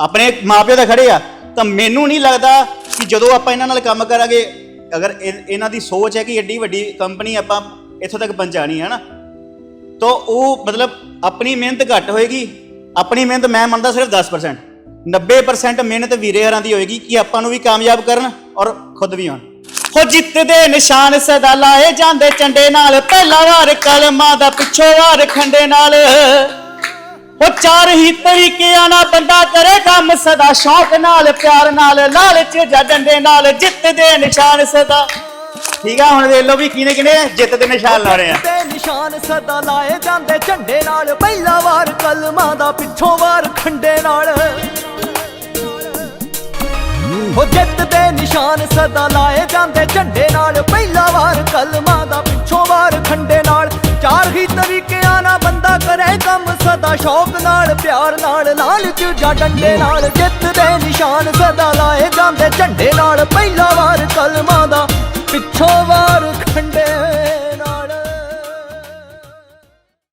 ਆਪਣੇ ਮਾਪਿਓ ਦਾ ਖੜੇ ਆ, ਤਾਂ ਮੈਨੂੰ ਨਹੀਂ ਲੱਗਦਾ ਕਿ ਜਦੋਂ ਆਪਾਂ ਇਹਨਾਂ ਨਾਲ ਕੰਮ ਕਰਾਂਗੇ, ਅਗਰ ਇਹ- ਇਹਨਾਂ ਦੀ ਸੋਚ ਹੈ ਕਿ ਏਡੀ ਵੱਡੀ ਕੰਪਨੀ ਆਪਾਂ ਇੱਥੋਂ ਤੱਕ ਪਹੁੰਚਾਣੀ ਹੈ ਨਾ ਤਾਂ ਉਹ ਮਤਲਬ ਆਪਣੀ ਮਿਹਨਤ ਘੱਟ ਹੋਏਗੀ, ਆਪਣੀ ਮਿਹਨਤ ਮੈਂ ਮੰਨਦਾ ਸਿਰਫ 10% 90% ਮਿਹਨਤ ਵੀਰੇ ਹਰਾਂ ਦੀ ਹੋਏਗੀ ਕਿ ਆਪਾਂ ਨੂੰ ਵੀ ਕਾਮਯਾਬ ਕਰਨ ਔਰ ਖੁਦ ਵੀ ਹੋਣ। ਹੋ ਜਿੱਤ ਦੇ ਨਿਸ਼ਾਨ ਸਦਾ ਲਾਏ ਜਾਂਦੇ ਚੰਡੇ ਨਾਲ, ਪਹਿਲਾ ਵਾਰ ਕਲਮਾਂ ਦਾ ਪਿੱਛੋਂ ਵਾਰ ਖੰਡੇ ਨਾਲ। ਉਹ ਚਾਰ ਹੀ ਤਰੀਕਿਆਂ ਨਾਲ ਬੰਦਾ ਕਰੇ ਕੰਮ ਸਦਾ ਸ਼ੌਕ ਨਾਲ, ਪਿਆਰ ਨਾਲ, ਲਾਲਚ ਜਾਂ ਡੰਡੇ ਨਾਲ, ਜਿੱਤ ਦੇ ਨਿਸ਼ਾਨ ਸਦਾ। ਠੀਕ ਆ, ਹੁਣ ਵੇਖ ਲਓ ਵੀ ਕਿਨੇ ਕਿਨੇ ਜਿੱਤ ਦੇ ਨਿਸ਼ਾਨ ਲਾ ਰਹੇ ਆ ਤੇ ਨਿਸ਼ਾਨ ਸਦਾ ਲਾਏ ਜਾਂਦੇ ਝੰਡੇ ਨਾਲ। ਪਹਿਲਾ ਵਾਰ ਕਲਮਾਂ ਦਾ ਪਿੱਛੋਂ ਵਾਰ ਖੰਡੇ ਨਾਲ। ਹੋ ਜਿੱਤ ਦੇ ਨਿਸ਼ਾਨ ਸਦਾ ਲਾਏ ਜਾਂਦੇ ਝੰਡੇ ਨਾਲ। ਪਹਿਲਾ ਵਾਰ ਕਲਮਾਂ ਦਾ ਪਿੱਛੋਂ ਵਾਰ ਖੰਡੇ ਨਾਲ। ਚਾਰ ਹੀ ਤਰੀਕਿਆਂ ਨਾਲ ਬੰਦਾ ਕਰੇ ਕੰਮ ਸਦਾ ਸ਼ੌਕ ਨਾਲ, ਪਿਆਰ ਨਾਲ, ਲਾਲਚ ਜਾਂ ਡੰਡੇ ਨਾਲ। ਜਿੱਤ ਦੇ ਨਿਸ਼ਾਨ ਸਦਾ ਲਾਏ ਜਾਂਦੇ ਝੰਡੇ ਨਾਲ। ਪਹਿਲਾ ਵਾਰ ਕਲਮਾਂ ਦਾ ਪਿੱਛੋਂ ਵਾਰ ਖੰਡੇ